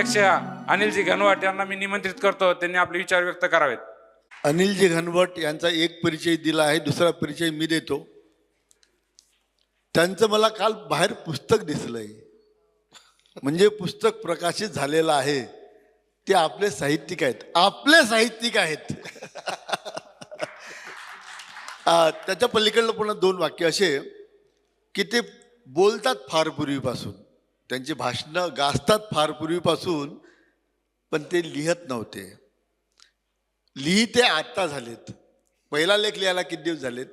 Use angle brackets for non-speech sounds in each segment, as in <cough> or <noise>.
अध्यक्ष अनिलजी घनवट यांना मी निमंत्रित करतो. त्यांनी आपले विचार व्यक्त करावेत. अनिलजी घनवट यांचा एक परिचय दिला आहे दुसरा परिचय मी देतो. त्यांचं मला काल बाहेर पुस्तक दिसलंय. म्हणजे पुस्तक प्रकाशित झालेलं आहे. ते आपले साहित्यिक आहेत. आपले साहित्यिक आहेत. <laughs> त्याच्या पलीकडलं पुन्हा दोन वाक्य असे की ते बोलतात फार पूर्वीपासून. त्यांची भाषणं गाजतात फार पूर्वीपासून पण ते लिहत नव्हते. लिहिते आत्ता झालेत. पहिला लेख लिहायला किती दिवस झालेत?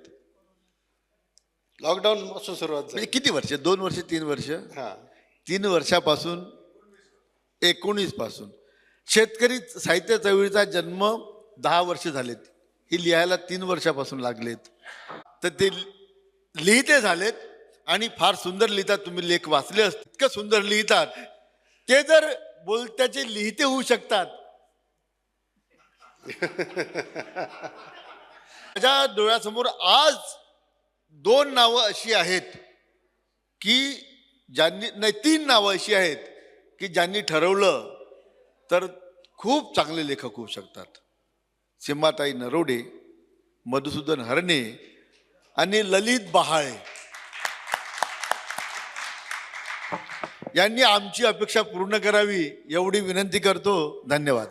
लॉकडाऊन पासून सुरुवात झाली. म्हणजे किती वर्ष? दोन वर्ष तीन वर्ष? हा. तीन वर्षापासून एकोणीसपासून. शेतकरी साहित्य चळवळीचा जन्म दहा वर्ष झालेत. ही लिहायला तीन वर्षापासून लागलेत. तर ते लिहिते झालेत आणि फार सुंदर लिहितात तुम्ही लेख वाचले असत इतकं सुंदर लिहितात ते जर बोलत्याचे लिहिते होऊ शकतात. <laughs> माझ्या डोळ्यासमोर आज दोन नावं अशी आहेत की ज्यांनी नाही तीन नावं अशी आहेत की ज्यांनी ठरवलं तर खूप चांगले लेखक होऊ शकतात. सिम्माताई नरोडे मधुसूदन हरणे आणि ललित बहाळे. यांनी आमची अपेक्षा पूर्ण करावी एवढी विनंती करतो. धन्यवाद.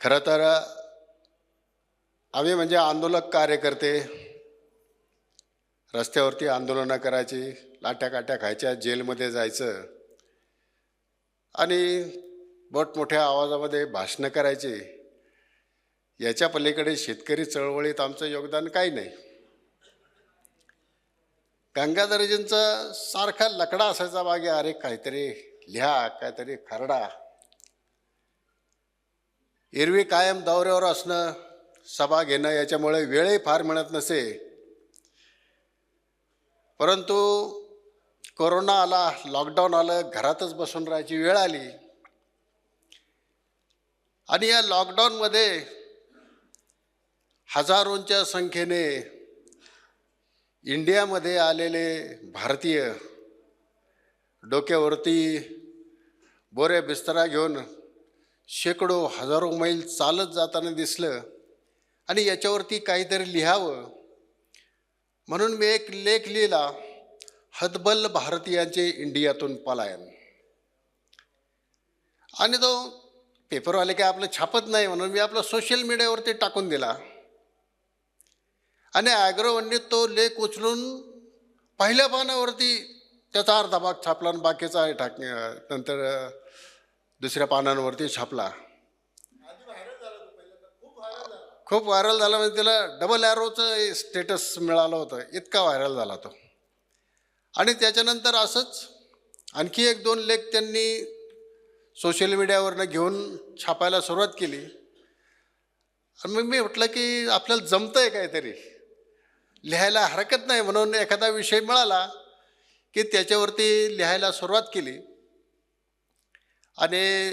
खरं तर आम्ही म्हणजे आंदोलक कार्यकर्ते रस्त्यावरती आंदोलनं करायची लाट्या काट्या खायच्या जेलमध्ये जायचं आणि मोठ्या आवाजामध्ये भाषणं करायची याच्या पलीकडे शेतकरी चळवळीत आमचं योगदान काही नाही. गंगाधरजींचा सारखा लकडा असायचा मागे अरे काहीतरी लिहा काहीतरी खरडा. एरवी कायम दौऱ्यावर असणं सभा घेणं याच्यामुळे वेळही फार मिळत नसे. परंतु कोरोना आला लॉकडाऊन आलं घरातच बसून राहायची वेळ आली. आणि या लॉकडाऊनमध्ये हजारोंच्या संख्येने इंडियामध्ये आलेले भारतीय डोक्यावरती बोऱ्या बिस्तरा घेऊन शेकडो हजारो मैल चालत जाताना दिसलं आणि याच्यावरती काहीतरी लिहावं. म्हणून मी एक लेख लिहिला हतबल भारतीयांचे इंडियातून पलायन. आणि तो पेपरवाले काय आपलं छापत नाही म्हणून मी आपलं सोशल मीडियावरती टाकून दिला. आणि ॲग्रोवनने तो लेख उचलून पहिल्या पानावरती त्याचा अर्धा भाग छापला आणि बाकीचा आहे टाक नंतर दुसऱ्या पानांवरती छापला. खूप व्हायरल झाला म्हणजे त्याला डबल ॲरोचं स्टेटस मिळालं होतं. इतका व्हायरल झाला तो. आणि त्याच्यानंतर असंच आणखी एक दोन लेख त्यांनी सोशल मीडियावरनं घेऊन छापायला सुरुवात केली. आणि मग मी म्हटलं की आपल्याला जमतं आहे काहीतरी. लिहायला हरकत नाही म्हणून एखादा विषय मिळाला की त्याच्यावरती लिहायला सुरुवात केली. आणि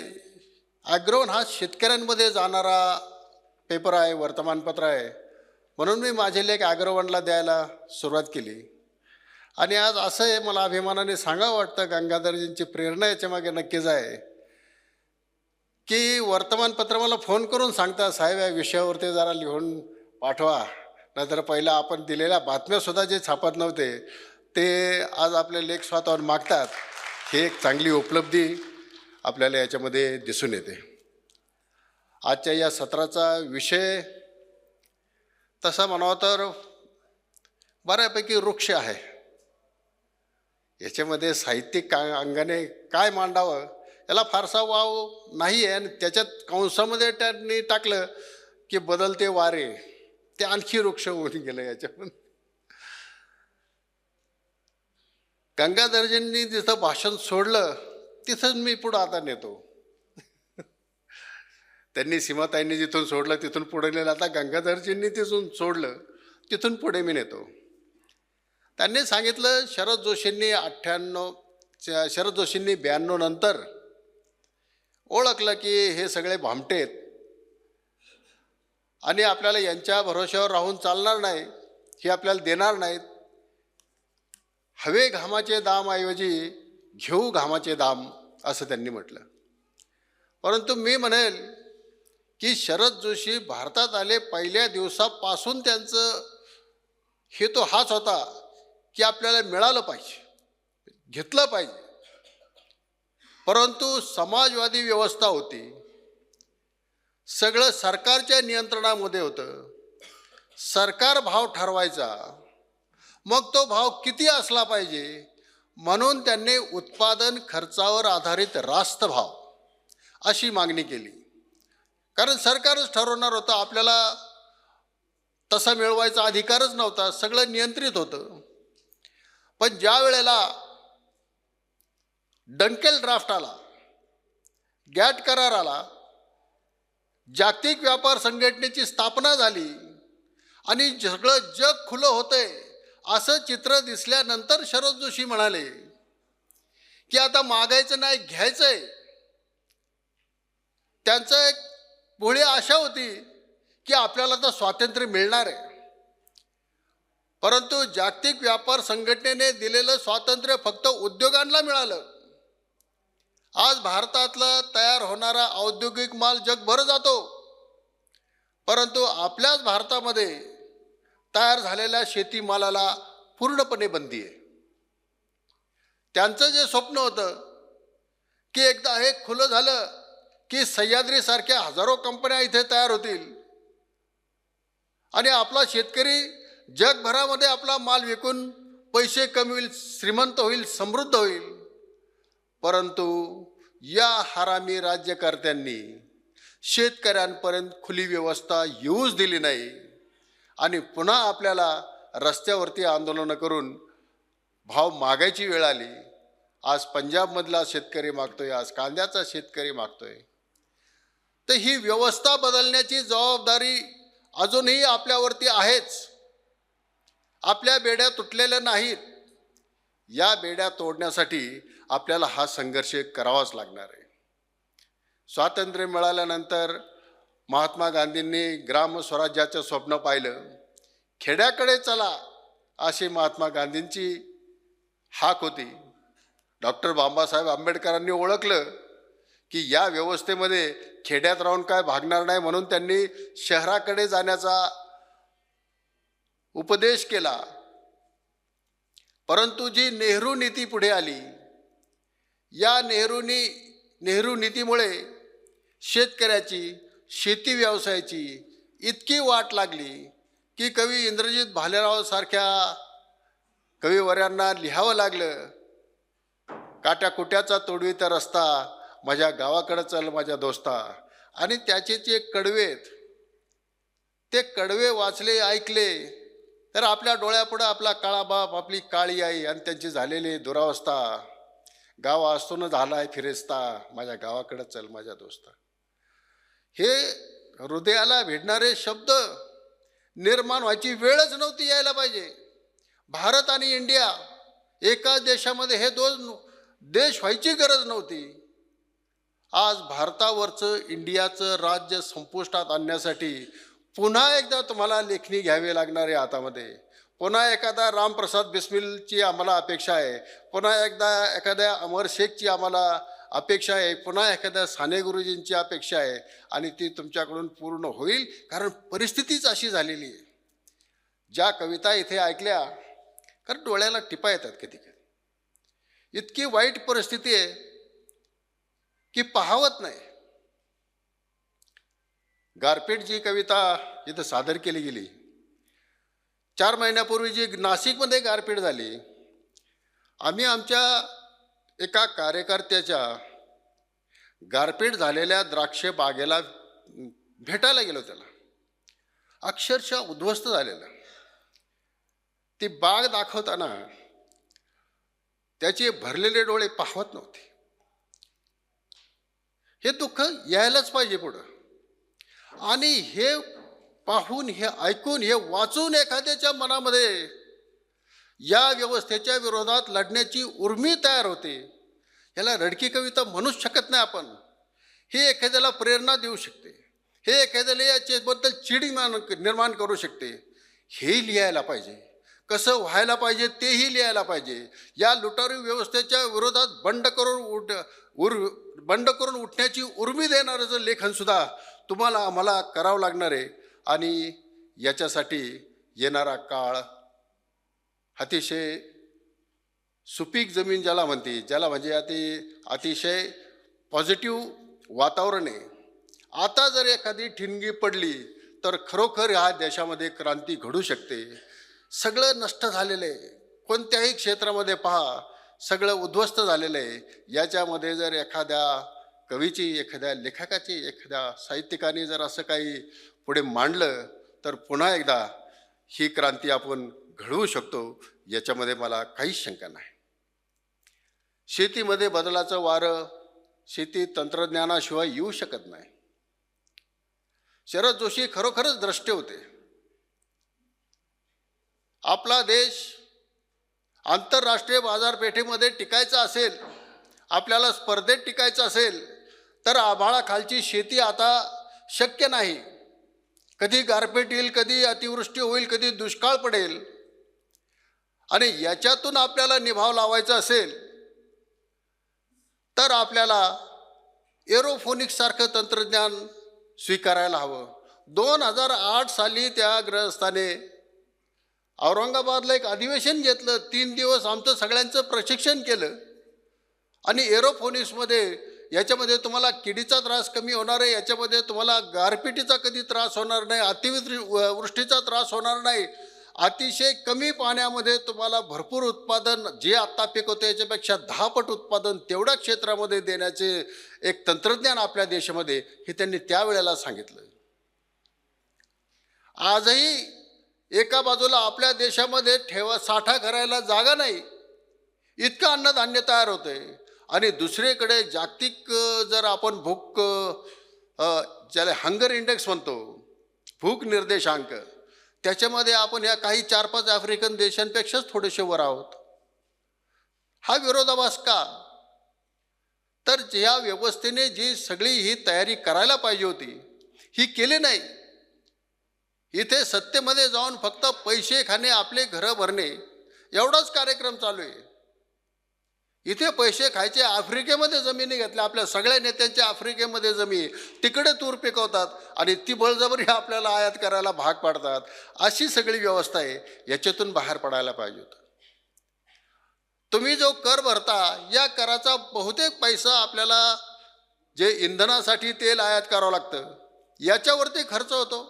ॲग्रोन हा शेतकऱ्यांमध्ये जाणारा पेपर आहे वर्तमानपत्र आहे म्हणून मी माझे लेख ॲग्रोवनला द्यायला सुरुवात केली. आणि आज असं आहे मला अभिमानाने सांगावं वाटतं गंगाधरजींची प्रेरणा याच्यामागे नक्कीच आहे. की वर्तमानपत्र मला फोन करून सांगतात साहेब या विषयावरती जरा लिहून पाठवा. नाहीतर पहिलं आपण दिलेल्या बातम्यासुद्धा जे छापत नव्हते ते आज आपले लेख स्वतःवर मागतात ही एक चांगली उपलब्धी आपल्याला याच्यामध्ये दिसून येते. आजच्या या सत्राचा विषय तसा म्हणावा तर बऱ्यापैकी वृक्ष आहे. याच्यामध्ये साहित्यिक का अंगाने काय मांडावं याला फारसा वाव नाही आहे आणि त्याच्यात कंसामध्ये त्यांनी टाकलं की बदलते वारे. ते आणखी वृक्ष होऊन गेलं याच्यामध्ये गंगाधरजींनी जिथं भाषण सोडलं तिथंच मी पुढं आता नेतो. त्यांनी सीमाताईंनी जिथून सोडलं तिथून पुढे नेलं. आता गंगाधरजींनी तिथून सोडलं तिथून पुढे मी नेतो. त्यांनी सांगितलं शरद जोशींनी अठ्ठ्याण्णव श- शरद जोशींनी ब्याण्णव नंतर ओळखलं की हे सगळे भामटेत आणि आपल्याला यांच्या भरोश्यावर राहून चालणार नाही हे आपल्याला देणार नाहीत. हवे घामाचे दाम ऐवजी घेऊ घामाचे दाम असं त्यांनी म्हटलं. परंतु मी म्हणेल की शरद जोशी भारतात आले पहिल्या दिवसापासून त्यांचं हेतू हाच होता की आपल्याला मिळालं पाहिजे घेतलं पाहिजे. परंतु समाजवादी व्यवस्था होती. सगळं सरकारच्या नियंत्रणामध्ये होतं. सरकार भाव ठरवायचा. मग तो भाव किती असला पाहिजे? म्हणून त्यांनी उत्पादन खर्चावर आधारित रास्त भाव अशी मागणी केली. कारण सरकारच ठरवणार होतं आपल्याला तसा मिळवायचा अधिकारच नव्हता सगळं नियंत्रित होतं. पण ज्या वेळेला डंकेल ड्राफ्ट आला गॅट करार आला जागतिक व्यापार संघटनेची स्थापना झाली आणि सगळं जग खुलं होतंय असं चित्र दिसल्यानंतर शरद जोशी म्हणाले की आता मागायचं नाही घ्यायचं आहे त्यांचं एक भोळी आशा होती की आपल्याला तर स्वातंत्र्य मिळणार आहे. परंतु जागतिक व्यापार संघटनेने दिलेलं स्वातंत्र्य फक्त उद्योगांना मिळालं. आज भारतातला तयार होणारा औद्योगिक माल जगभर जातो. परंतु आपल्याच भारतामध्ये तयार झालेल्या शेतीमालाला पूर्णपणे बंदी आहे. त्यांचं जे स्वप्न होतं की एकदा हे खुलं झालं की सह्याद्रीसारख्या हजारो कंपन्या इथे तयार होतील. आणि आपला शेतकरी जगभरामध्ये आपला माल विकून पैसे कमविल श्रीमंत होईल समृद्ध होईल. परंतु या हरामी राज्यकर्त्यांनी शेतकऱ्यांपर्यंत खुली व्यवस्था येऊच दिली नाही आणि पुन्हा आपल्याला रस्त्यावरती आंदोलनं करून भाव मागायची वेळ आली. आज पंजाबमधला शेतकरी मागतोय आज कांद्याचा शेतकरी मागतोय. तर ही व्यवस्था बदलण्याची जबाबदारी अजूनही आपल्यावरती आहेच. आपल्या बेड्या तुटलेल्या नाहीत. या बेड्या तोडण्यासाठी आपल्याला हा संघर्ष करावाच लागणार आहे. स्वातंत्र्य मिळाल्यानंतर महात्मा गांधींनी ग्रामस्वराज्याचं स्वप्न पाहिलं. खेड्याकडे चला अशी महात्मा गांधींची हाक होती. डॉक्टर बाबासाहेब आंबेडकरांनी ओळखलं की या व्यवस्थेमध्ये खेड्यात राहून काय भागणार नाही म्हणून त्यांनी शहराकडे जाण्याचा उपदेश केला. परंतु जी नेहरू नीती पुढे आली या नेहरूनी नेहरू नीतीमुळे शेतकऱ्याची शेती व्यवसायाची इतकी वाट लागली की कवी इंद्रजित भालेरावसारख्या कविवर्यांना लिहावं लागलं. काट्याकुट्याचा तोडवीचा रस्ता माझ्या गावाकडं चल माझ्या दोस्ता. आणि त्याचे जे कडवे आहेत, ते कडवे वाचले ऐकले तर आपल्या डोळ्यापुढं आपला काळा बाप आपली काळी आई आणि त्यांची झालेली दुरावस्था. गाव असतो ना झाला आहे फिरेस्ता माझ्या गावाकडं चल माझ्या दोस्ता. हे हृदयाला भिडणारे शब्द निर्माण व्हायची वेळच नव्हती यायला पाहिजे. भारत आणि इंडिया एकाच देशामध्ये हे दोन देश व्हायची गरज नव्हती. आज भारतावरचं इंडियाचं राज्य संपुष्टात आणण्यासाठी पुन्हा एकदा तुम्हाला लेखणी घ्यावी लागणार आहे हातामध्ये पुन्हा एखादा रामप्रसाद बिस्मिलची आम्हाला अपेक्षा आहे. पुन्हा एकदा एखाद्या अमर शेखची आम्हाला अपेक्षा आहे. पुन्हा एखाद्या साने गुरुजींची अपेक्षा आहे. आणि ती तुमच्याकडून पूर्ण होईल. कारण परिस्थितीच अशी झालेली आहे. ज्या कविता इथे ऐकल्या कारण डोळ्याला टिपा येतात कधी कधी इतकी वाईट परिस्थिती आहे की पाहावत नाही. गारपीट जी कविता इथं सादर केली गेली चार महिन्यापूर्वी जी नाशिकमध्ये गारपीट झाली आम्ही आमच्या एका कार्यकर्त्याच्या गारपीट झालेल्या द्राक्ष बागेला भेटायला गेलो त्याला. अक्षरशः उद्ध्वस्त झालेलं. ती बाग दाखवताना त्याचे भरलेले डोळे पाहत नव्हते. हे दुःख यायलाच पाहिजे पुढं. आणि हे पाहून हे ऐकून हे वाचून एखाद्याच्या मनामध्ये या व्यवस्थेच्या विरोधात लढण्याची उर्मी तयार होते. ह्याला रडकी कविता म्हणूच शकत नाही आपण. हे एखाद्याला प्रेरणा देऊ शकते. हे एखाद्याला याच्याबद्दल चिड निर्माण करू शकते. हे लिहायला पाहिजे. कसं व्हायला पाहिजे तेही लिहायला पाहिजे. या लुटारू व्यवस्थेच्या विरोधात बंड करून उठ उर बंड करून उठण्याची उर्मी देणारं लेखनसुद्धा तुम्हाला आम्हाला करावं लागणार आहे आणि याच्यासाठी येणारा काळ अतिशय सुपीक जमीन ज्याला म्हणते ज्याला म्हणजे अति अतिशय पॉझिटिव्ह वातावरण आहे. आता जर एखादी ठिणगी पडली तर खरोखर ह्या देशामध्ये क्रांती घडू शकते. सगळं नष्ट झालेलं आहे. कोणत्याही क्षेत्रामध्ये पहा सगळं उद्ध्वस्त झालेलं आहे. याच्यामध्ये जर एखाद्या कवीची एखाद्या लेखकाची एखाद्या साहित्यिकाने जर असं काही पुढे मांडलं तर पुन्हा एकदा ही क्रांती आपण घडवू शकतो याच्यामध्ये मला काहीच शंका नाही. शेतीमध्ये बदलाचं वारं शेती तंत्रज्ञानाशिवाय येऊ शकत नाही. शरद जोशी खरोखरच द्रष्टे होते. आपला देश आंतरराष्ट्रीय बाजारपेठेमध्ये टिकायचा असेल आपल्याला स्पर्धेत टिकायचं असेल तर आभाळाखालची शेती आता शक्य नाही. कधी गारपीट येईल कधी अतिवृष्टी होईल कधी दुष्काळ पडेल. आणि याच्यातून आपल्याला निभाव लावायचा असेल तर आपल्याला एरोफोनिक्ससारखं तंत्रज्ञान स्वीकारायला हवं. दोन हजार आठ साली त्या ग्रहस्थाने औरंगाबादला एक अधिवेशन घेतलं. तीन दिवस आमचं सगळ्यांचं प्रशिक्षण केलं. आणि एरोफोनिक्समध्ये याच्यामध्ये तुम्हाला किडीचा त्रास कमी होणार आहे याच्यामध्ये तुम्हाला गारपिटीचा कधी त्रास होणार नाही अतिवृष्टी वृष्टीचा त्रास होणार नाही. अतिशय कमी पाण्यामध्ये तुम्हाला भरपूर उत्पादन जे आत्ता पिकवतं याच्यापेक्षा दहा पट उत्पादन तेवढ्या क्षेत्रामध्ये देण्याचे एक तंत्रज्ञान आपल्या देशामध्ये हे त्यांनी त्यावेळेला सांगितलं. आजही एका बाजूला आपल्या देशामध्ये ठेवा साठा करायला जागा नाही. इतकं अन्नधान्य तयार होतं आहे आणि दुसरीकडे जागतिक जर आपण भूक ज्याला हंगर इंडेक्स म्हणतो भूक निर्देशांक त्याच्यामध्ये आपण या काही चार पाच आफ्रिकन देशांपेक्षाच थोडेसे वर आहोत. हा विरोधाभास का? तर ज्या व्यवस्थेने जी सगळी ही तयारी करायला पाहिजे होती ही केली नाही. इथे सत्तेमध्ये जाऊन फक्त पैसे खाणे आपले घरं भरणे एवढाच कार्यक्रम चालू आहे. इथे पैसे खायचे आफ्रिकेमध्ये जमिनी घेतल्या आपल्या सगळ्या नेत्यांच्या आफ्रिकेमध्ये जमीन. तिकडे तूर पिकवतात आणि ती बळजबरी आपल्याला आयात करायला भाग पाडतात. अशी सगळी व्यवस्था आहे. याच्यातून बाहेर पडायला पाहिजे होतं. तुम्ही जो कर भरता या कराचा बहुतेक पैसा आपल्याला जे इंधनासाठी तेल आयात करावं लागतं याच्यावरती खर्च होतो.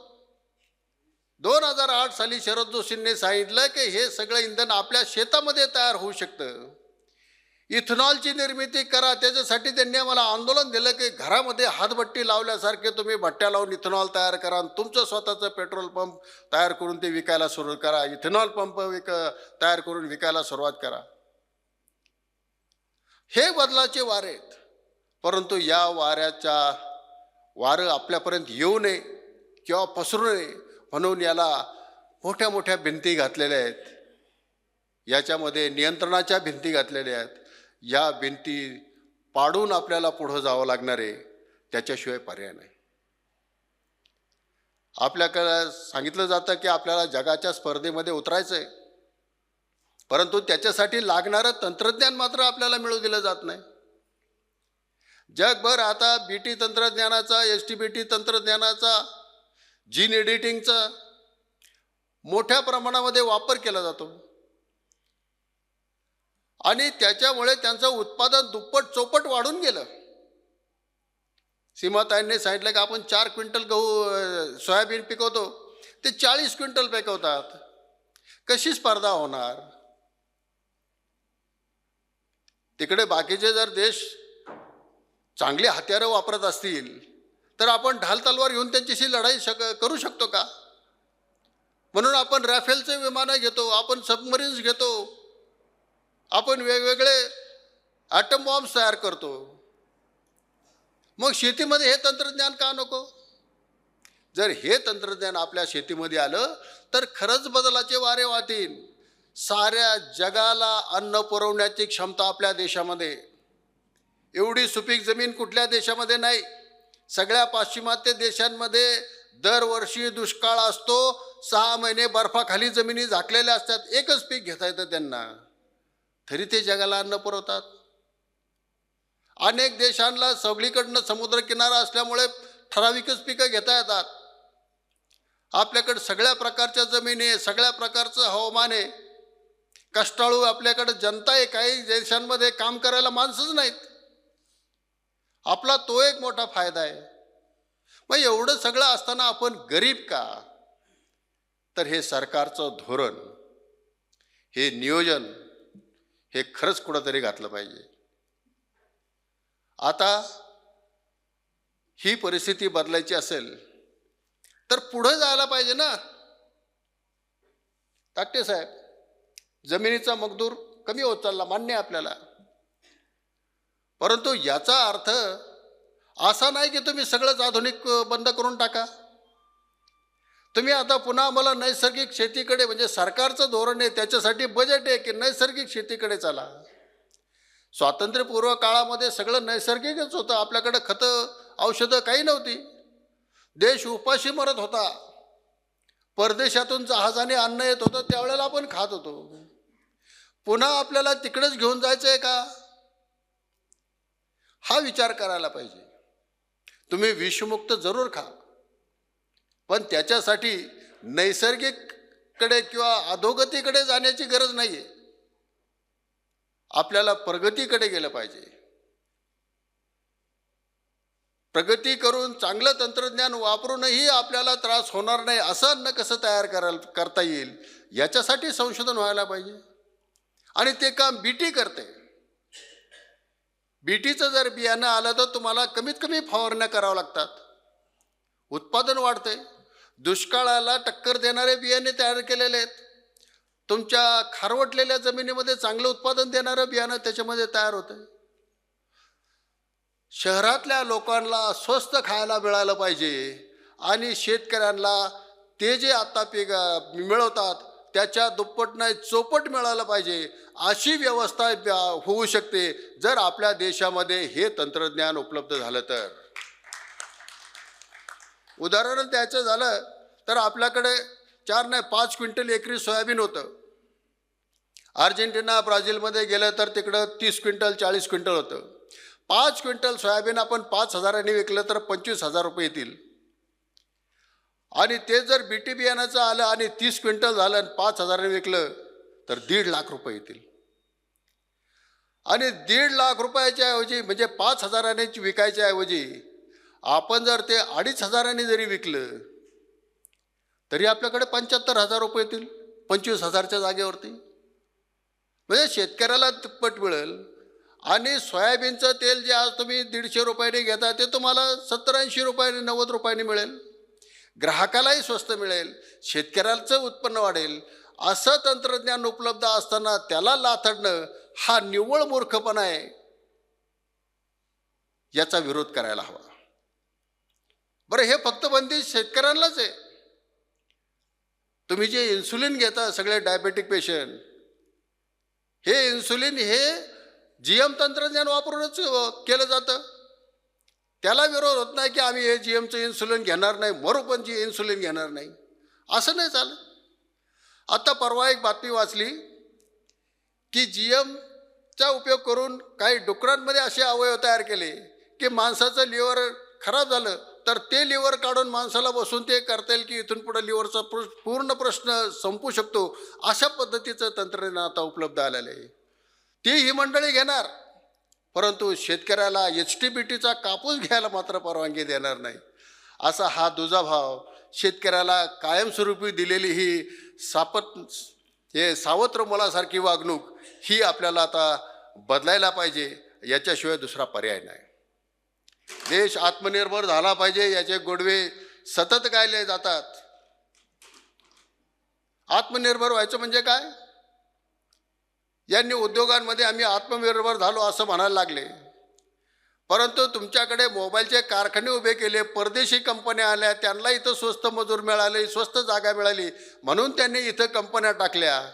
दोन हजार आठ साली शरद जोशींनी सांगितलं की हे सगळं इंधन आपल्या शेतामध्ये तयार होऊ शकतं. इथनॉलची निर्मिती करा त्याच्यासाठी त्यांनी आम्हाला आंदोलन दिलं की घरामध्ये हातभट्टी लावल्यासारखे तुम्ही भट्ट्या लावून इथेनॉल तयार करा आणि तुमचं स्वतःचं पेट्रोल पंप तयार करून ते विकायला सुरू करा. इथेनॉल पंप विक तयार करून विकायला सुरुवात करा. हे बदलाचे वारे आहेत. परंतु या वाऱ्याच्या वारं आपल्यापर्यंत येऊ नये किंवा पसरू नये म्हणून याला मोठ्या मोठ्या भिंती घातलेल्या आहेत. याच्यामध्ये नियंत्रणाच्या भिंती घातलेल्या आहेत. या भिंती पाडून आपल्याला पुढं जावं लागणार आहे त्याच्याशिवाय पर्याय नाही. आपल्याकडं सांगितलं जातं की आपल्याला जगाच्या स्पर्धेमध्ये उतरायचं आहे परंतु त्याच्यासाठी लागणारं तंत्रज्ञान मात्र आपल्याला मिळू दिलं जात नाही. जगभर आता बी टी तंत्रज्ञानाचा एस टी बी टी तंत्रज्ञानाचा जीन एडिटिंगचा मोठ्या प्रमाणामध्ये वापर केला जातो. आणि त्याच्यामुळे त्यांचं उत्पादन दुप्पट चौपट वाढून गेलं. सीमाताईंनी सांगितलं की आपण चार क्विंटल गहू सोयाबीन पिकवतो. ते चाळीस क्विंटल पिकवतात. कशी स्पर्धा होणार? तिकडे बाकीचे जर देश चांगली हत्यारं वापरत असतील तर आपण ढाल तलवार घेऊन त्यांच्याशी लढाई शक करू शकतो का? म्हणून आपण राफेलचे विमानं घेतो आपण सबमरीन्स घेतो. आपण वेगवेगळे ॲटम बॉम्ब्स तयार करतो. मग शेतीमध्ये हे तंत्रज्ञान का नको? जर हे तंत्रज्ञान आपल्या शेतीमध्ये आलं तर खरंच बदलाचे वारे वाहतील. साऱ्या जगाला अन्न पुरवण्याची क्षमता आपल्या देशामध्ये. एवढी सुपीक जमीन कुठल्या देशामध्ये नाही? सगळ्या पाश्चिमात्य देशांमध्ये दरवर्षी दुष्काळ असतो. सहा महिने बर्फाखाली जमिनी झाकलेल्या असतात. एकच पीक घेता येतं त्यांना. तरी ते जगाला अन्न पुरवतात. अनेक देशांना सगळीकडनं समुद्रकिनारा असल्यामुळे ठराविकच पिकं घेता येतात. आपल्याकडे सगळ्या प्रकारच्या जमिनी आहे सगळ्या प्रकारचं हवामान आहे. कष्टाळू आपल्याकडे जनता आहे काही देशांमध्ये काम करायला माणसंच नाहीत. आपला तो एक मोठा फायदा आहे. मग एवढं सगळं असताना आपण गरीब का? तर हे सरकारचं धोरण हे नियोजन हे खरंच कुठंतरी घातलं पाहिजे. आता ही परिस्थिती बदलायची असेल तर पुढं जायला पाहिजे ना. ताट्टे साहेब जमिनीचा मगदूर कमी होत चालला मान्य आहे आपल्याला. परंतु याचा अर्थ असा नाही की तुम्ही सगळंच आधुनिक बंद करून टाका. तुम्ही आता पुन्हा मला नैसर्गिक शेतीकडे म्हणजे सरकारचं धोरण आहे त्याच्यासाठी बजेट आहे की नैसर्गिक शेतीकडे चला? स्वातंत्र्यपूर्व काळामध्ये सगळं नैसर्गिकच होतं. आपल्याकडे खतं औषधं काही नव्हती. देश उपाशी मरत होता. परदेशातून जहाजाने अन्न येत होतं त्यावेळेला आपण खात होतो. पुन्हा आपल्याला तिकडेच घेऊन जायचं आहे का? हा विचार करायला पाहिजे. तुम्ही विषमुक्त जरूर खा. पण त्याच्यासाठी नैसर्गिककडे किंवा अधोगतीकडे जाण्याची गरज नाही आहे आपल्याला प्रगतीकडे गेलं पाहिजे. प्रगती करून चांगलं तंत्रज्ञान वापरूनही आपल्याला त्रास होणार नाही असं अन्न कसं तयार करायला करता येईल याच्यासाठी संशोधन व्हायला पाहिजे. आणि ते काम बी टी करते. बीटीचं जर बियाणं आलं तर तुम्हाला कमीत कमी फवारण्या कराव्या लागतात. उत्पादन वाढते दुष्काळाला टक्कर देणारे बियाणे तयार केलेले आहेत. तुमच्या खारवटलेल्या जमिनीमध्ये चांगलं उत्पादन देणारं बियाणं त्याच्यामध्ये तयार होतं शहरातल्या लोकांना स्वस्त खायला मिळालं पाहिजे आणि शेतकऱ्यांना ते जे आता पीक मिळवतात त्याच्या दुप्पट नाही चोपट मिळालं पाहिजे अशी व्यवस्था होऊ शकते जर आपल्या देशामध्ये हे तंत्रज्ञान उपलब्ध झालं तर. उदाहरण द्यायचं झालं तर आपल्याकडे चार नाही पाच क्विंटल एकरी सोयाबीन होतं. अर्जेंटिना ब्राझीलमध्ये गेलं तर तिकडं तीस क्विंटल चाळीस क्विंटल होतं. पाच क्विंटल सोयाबीन आपण पाच हजारांनी विकलं तर पंचवीस हजार रुपये येतील. आणि ते जर बी टी बियाण्याचं आलं आणि तीस क्विंटल झालं आणि पाच हजारांनी विकलं तर दीड लाख रुपये येतील. आणि दीड लाख रुपयाच्या ऐवजी म्हणजे पाच हजारांनी विकायच्या ऐवजी आपण जर ते अडीच हजारांनी जरी विकलं तरी आपल्याकडे पंच्याहत्तर हजार रुपये येतील पंचवीस हजारच्या जागेवरती. म्हणजे शेतकऱ्याला तिप्पट मिळेल. आणि सोयाबीनचं तेल जे आज तुम्ही दीडशे रुपयाने घेता ते तुम्हाला सत्तर ऐंशी रुपयाने नव्वद रुपयाने मिळेल. ग्राहकालाही स्वस्त मिळेल. शेतकऱ्याचं उत्पन्न वाढेल. असं तंत्रज्ञान उपलब्ध असताना त्याला लाथडणं हा निव्वळ मूर्खपणा आहे. याचा विरोध करायला हवा. बरं हे फक्त बंदी शेतकऱ्यांनाच आहे. तुम्ही जे इन्सुलिन घेता सगळे डायबेटिक पेशंट हे इन्सुलिन हे जी एम तंत्रज्ञान वापरूनच केलं जातं. त्याला विरोध होत नाही की आम्ही हे जी एमचं इन्सुलिन घेणार नाही मरू पण जी इन्सुलिन घेणार नाही. असं नाही चालत. आता परवा एक बातमी वाचली की जी एमचा उपयोग करून काही डुकरांमध्ये असे अवयव तयार केले की माणसाचं लिव्हर खराब झालं तर ते लिव्हर काढून माणसाला बसून ते करता येईल की इथून पुढे लिव्हरचा प्र- पूर्ण प्रश्न संपू शकतो. अशा पद्धतीचं तंत्रज्ञान आता उपलब्ध आलेलं आहे. ती ही मंडळी घेणार. परंतु शेतकऱ्याला एच टी बी टीचा कापूस घ्यायला मात्र परवानगी देणार नाही. असा हा दुजाभाव शेतकऱ्याला कायमस्वरूपी दिलेली ही सापत हे सावत्र मुलासारखी वागणूक ही आपल्याला आता बदलायला पाहिजे. याच्याशिवाय दुसरा पर्याय नाही. देश आत्मनिर्भर झाला पाहिजे याचे गोडवे सतत गायले जातात. आत्मनिर्भर व्हायचं म्हणजे काय? यांनी उद्योगांमध्ये आम्ही आत्मनिर्भर झालो असं म्हणायला लागले. परंतु तुमच्याकडे मोबाईलचे कारखाने उभे केले परदेशी कंपन्या आल्या त्यांना इथं स्वस्त मजूर मिळाले स्वस्त जागा मिळाली म्हणून त्यांनी इथं कंपन्या टाकल्या.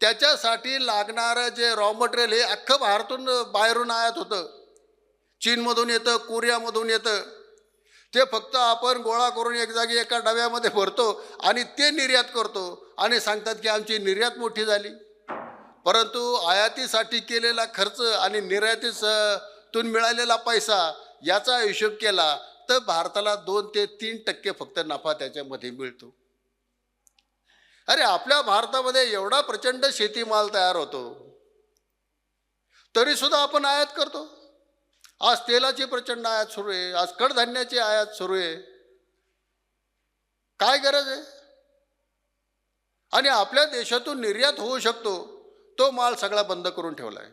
त्याच्यासाठी लागणारं जे रॉ मटेरियल हे अख्खं भारतून बाहेरून आयात होतं. चीनमधून येतं कोरियामधून येतं. ते फक्त आपण गोळा करून एक जागी एका डब्यामध्ये भरतो आणि ते निर्यात करतो. आणि सांगतात की आमची निर्यात मोठी झाली. परंतु आयातीसाठी केलेला खर्च आणि निर्यातीस तून मिळालेला पैसा याचा हिशोब केला तर भारताला दोन ते तीन टक्के फक्त नफा त्याच्यामध्ये मिळतो. अरे आपल्या भारतामध्ये एवढा प्रचंड शेतीमाल तयार होतो. तरीसुद्धा आपण आयात करतो. आज तेलाची प्रचंड आयात सुरू आहे आज कडधान्याची आयात सुरू आहे. काय गरज आहे? आणि आपल्या देशातून निर्यात होऊ शकतो तो माल सगळा बंद करून ठेवला आहे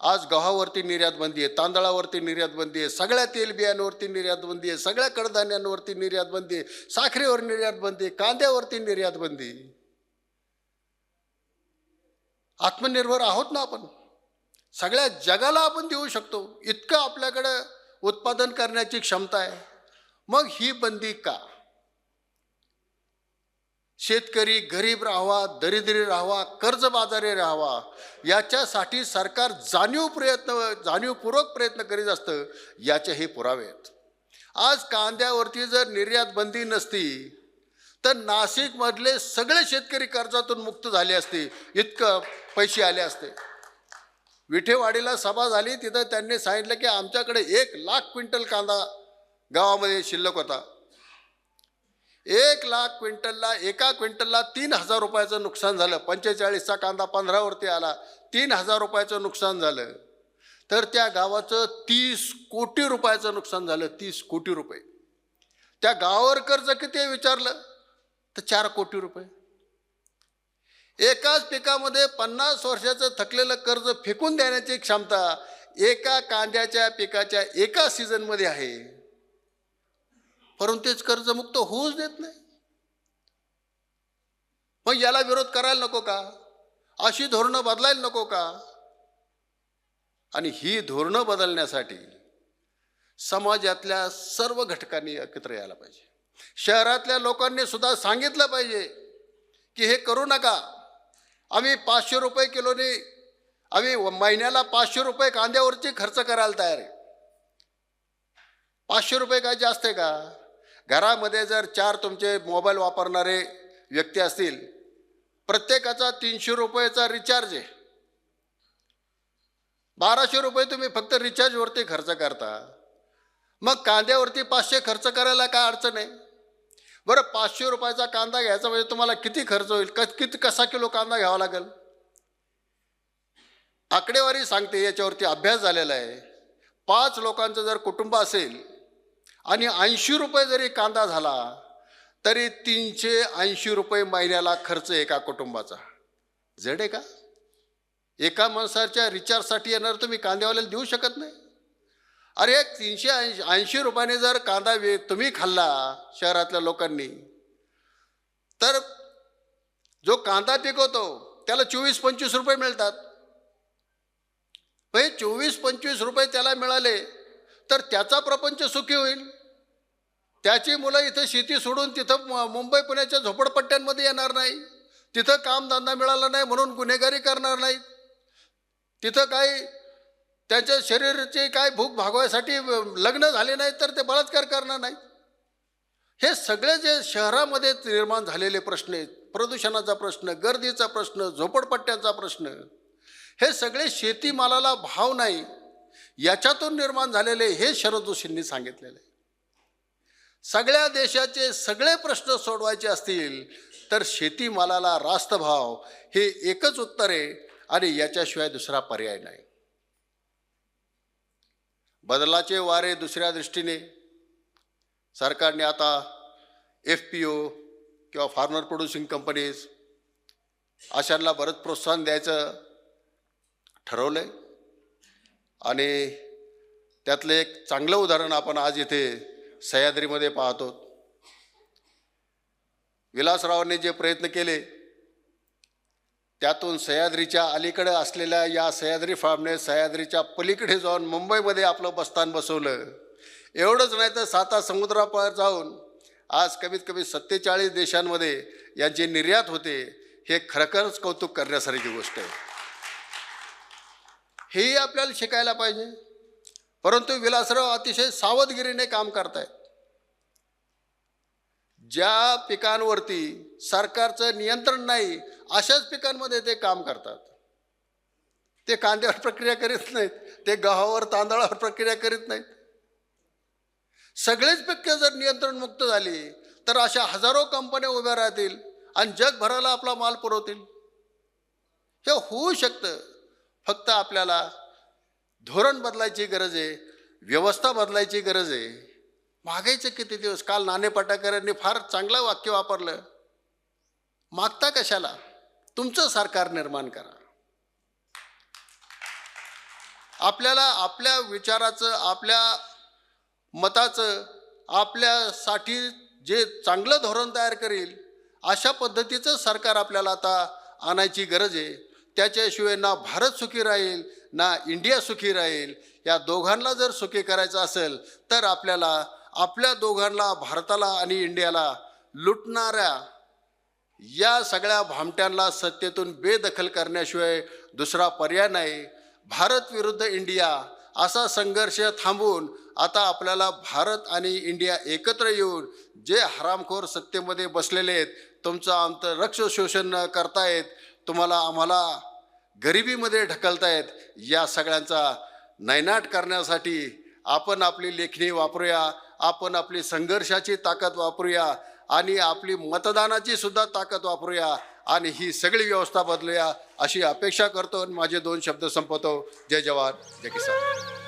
आज गव्हावरती निर्यात बंदी आहे तांदळावरती निर्यात बंदी आहे सगळ्या तेलबियांवरती निर्यात बंदी आहे सगळ्या कडधान्यांवरती निर्यात बंदी आहे साखरेवर निर्यात बंदी आहे कांद्यावरती निर्यात बंदी आहे. आत्मनिर्भर आहोत ना आपण? सगळ्या जगाला आपण देऊ शकतो. इतकं आपल्याकडं उत्पादन करण्याची क्षमता आहे. मग ही बंदी का? शेतकरी गरीब राहावा दरिद्री राहावा कर्जबाजारी राहावा याच्यासाठी सरकार जाणीव प्रयत्न जाणीवपूर्वक प्रयत्न करीत असतं याचे हे पुरावे आहेत. आज कांद्यावरती जर निर्यात बंदी नसती तर नाशिकमधले सगळे शेतकरी कर्जातून मुक्त झाले असते इतकं पैसे आले असते. विठेवाडीला सभा झाली तिथं त्यांनी सांगितलं की आमच्याकडे एक लाख क्विंटल कांदा गावामध्ये शिल्लक होता. एक लाख क्विंटलला एका क्विंटलला तीन हजार रुपयाचं नुकसान झालं. पंचेचाळीसचा कांदा पंधरावरती आला. तीन हजार रुपयाचं नुकसान झालं. तर त्या गावाचं तीस कोटी रुपयाचं नुकसान झालं. तीस कोटी रुपये. त्या गावावर कर्ज किती विचारलं? तर चार कोटी रुपये. एकाच पिकामध्ये पन्नास वर्षाचं थकलेलं कर्ज फेकून देण्याची क्षमता एका कांद्याच्या पिकाच्या एका सीझनमध्ये आहे. परंतु तेच कर्जमुक्त होऊच देत नाही. मग याला विरोध करायला नको का? अशी धोरणं बदलायला नको का? आणि ही धोरणं बदलण्यासाठी समाजातल्या सर्व घटकांनी एकत्र यायला पाहिजे. शहरातल्या लोकांनी सुद्धा सांगितलं पाहिजे की हे करू नका. आम्ही पाचशे रुपये किलोने आम्ही महिन्याला पाचशे रुपये कांद्यावरती खर्च करायला तयार आहे. पाचशे रुपये काय जास्त आहे का? घरामध्ये जर चार तुमचे मोबाईल वापरणारे व्यक्ती असतील प्रत्येकाचा तीनशे रुपयेचा रिचार्ज आहे. बाराशे रुपये तुम्ही फक्त रिचार्जवरती खर्च करता. मग कांद्यावरती पाचशे खर्च करायला काय अडचण आहे? बरं पाचशे रुपयाचा कांदा घ्यायचा म्हणजे तुम्हाला किती खर्च होईल? क किती कसा किलो कांदा घ्यावा लागेल? आकडेवारी सांगते याच्यावरती अभ्यास झालेला आहे. पाच लोकांचं जर कुटुंब असेल आणि ऐंशी रुपये जरी कांदा झाला तरी तीनशे ऐंशी रुपये महिन्याला खर्च एका कुटुंबाचा. जड आहे का? एका माणसाच्या रिचार्जसाठी येणार तुम्ही कांद्यावाल्याला देऊ शकत नाही. अरे तीनशे ऐंशी ऐंशी रुपयाने जर कांदा वे तुम्ही खाल्ला शहरातल्या लोकांनी तर जो कांदा पिकवतो त्याला चोवीस पंचवीस रुपये मिळतात. म्हणजे चोवीस पंचवीस रुपये त्याला मिळाले तर त्याचा प्रपंच सुखी होईल. त्याची मुलं इथं शेती सोडून तिथं मुंबई पुण्याच्या झोपडपट्ट्यांमध्ये येणार नाही. तिथं कामधंदा मिळाला नाही म्हणून गुन्हेगारी करणार नाहीत. तिथं काही त्यांच्या शरीराचे काय भूक भागवायसाठी लग्न झाले नाही तर ते बलात्कार करणार नाहीत. हे सगळे जे शहरामध्ये निर्माण झालेले प्रश्न आहेत प्रदूषणाचा प्रश्न गर्दीचा प्रश्न झोपडपट्ट्यांचा प्रश्न हे सगळे शेतीमालाला भाव नाही. याच्यातून निर्माण झालेले हे शरद जोशींनी सांगितलेले. सगळ्या देशाचे सगळे प्रश्न सोडवायचे असतील तर शेतीमालाला रास्त भाव हे एकच उत्तर आहे आणि याच्याशिवाय दुसरा पर्याय नाही. बदलाचे वारे दुसऱ्या दृष्टीने. सरकारने आता एफ पी ओ किंवा फार्मर प्रोड्युसिंग कंपनीज अशांना बरंच प्रोत्साहन द्यायचं ठरवलं आहे आणि त्यातलं एक चांगलं उदाहरण आपण आज इथे सह्याद्रीमध्ये पाहतो. विलासरावांनी जे प्रयत्न केले त्यातून सह्याद्रीच्या अलीकडे असलेल्या या सह्याद्री फार्मने सह्याद्रीच्या पलीकडे जाऊन मुंबईमध्ये आपलं बस्तान बसवलं. एवढंच नाही तर साता समुद्रापार जाऊन आज कमीत कमी सत्तेचाळीस देशांमध्ये यांची निर्यात होते हे खरखरच कौतुक करण्यासारखी गोष्ट आहे. हेही आपल्याला शिकायला पाहिजे. परंतु विलासराव अतिशय सावधगिरीने काम करतायत. ज्या पिकांवरती सरकारचं नियंत्रण नाही अशाच पिकांमध्ये ते काम करतात. ते कांद्यावर प्रक्रिया करीत नाहीत ते गव्हावर तांदळावर प्रक्रिया करीत नाहीत. सगळेच पिकं जर नियंत्रणमुक्त झाली तर अशा हजारो कंपन्या उभ्या राहतील आणि जगभराला आपला माल पुरवतील. हे होऊ शकतं. फक्त आपल्याला धोरण बदलायची गरज आहे व्यवस्था बदलायची गरज आहे. मागायचं किती दिवस? काल नाणे पाटाकरांनी फार चांगलं वाक्य वापरलं. मागता कशाला? तुमचं सरकार निर्माण करा. आपल्याला आपल्या विचाराचं आपल्या मताचं आपल्यासाठी जे चांगलं धोरण तयार करेल अशा पद्धतीचं सरकार आपल्याला आता आणायची गरज आहे. त्याच्याशिवाय ना भारत सुखी राहील ना इंडिया सुखी राहील. या दोघांना जर सुखी करायचं असेल तर आपल्याला आपल्या दोघांना भारताला आणि इंडियाला लुटणाऱ्या या सगळ्या भामट्यांना सत्तेतून बेदखल करण्याशिवाय दुसरा पर्याय नाही. भारत विरुद्ध इंडिया असा संघर्ष थांबवून आता आपल्याला भारत आणि इंडिया एकत्र येऊन जे हरामखोर सत्तेमध्ये बसलेले आहेत तुमचं आमचं रक्ष शोषण करतायत तुम्हाला आम्हाला गरिबीमध्ये ढकलतायत या सगळ्यांचा नैनाट करण्यासाठी आपण आपली लेखणी वापरूया. आपण आपली संघर्षाची ताकद वापरूया आणि आपली मतदानाची सुद्धा ताकद वापरूया आणि ही सगळी व्यवस्था बदलूया अशी अपेक्षा करतो आणि माझे दोन शब्द संपवतो. जय जवान जय किसान.